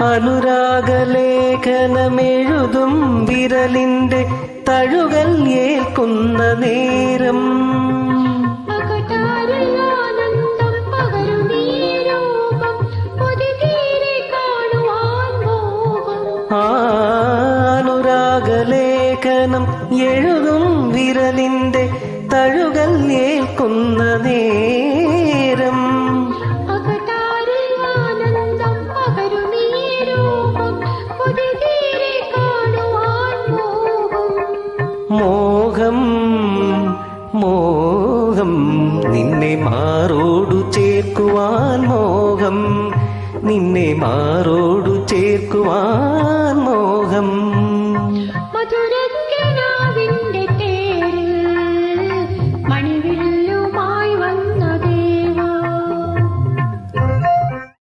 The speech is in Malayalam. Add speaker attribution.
Speaker 1: അനുരാഗലേഖനമെഴുതും വിരലിന്റെ തഴുകൽ ഏൽക്കുന്ന നേരം. അനുരാഗലേഖനം എഴുതും വിരലിന്റെ തഴുകൽ ഏൽക്കുന്ന നേരം.
Speaker 2: മോഹം
Speaker 1: മോഹം. നിന്നെ മാറോടു ചേർക്കുവാൻ മോഹം. നിന്നെ മാറോടു ചേർക്കുവാൻ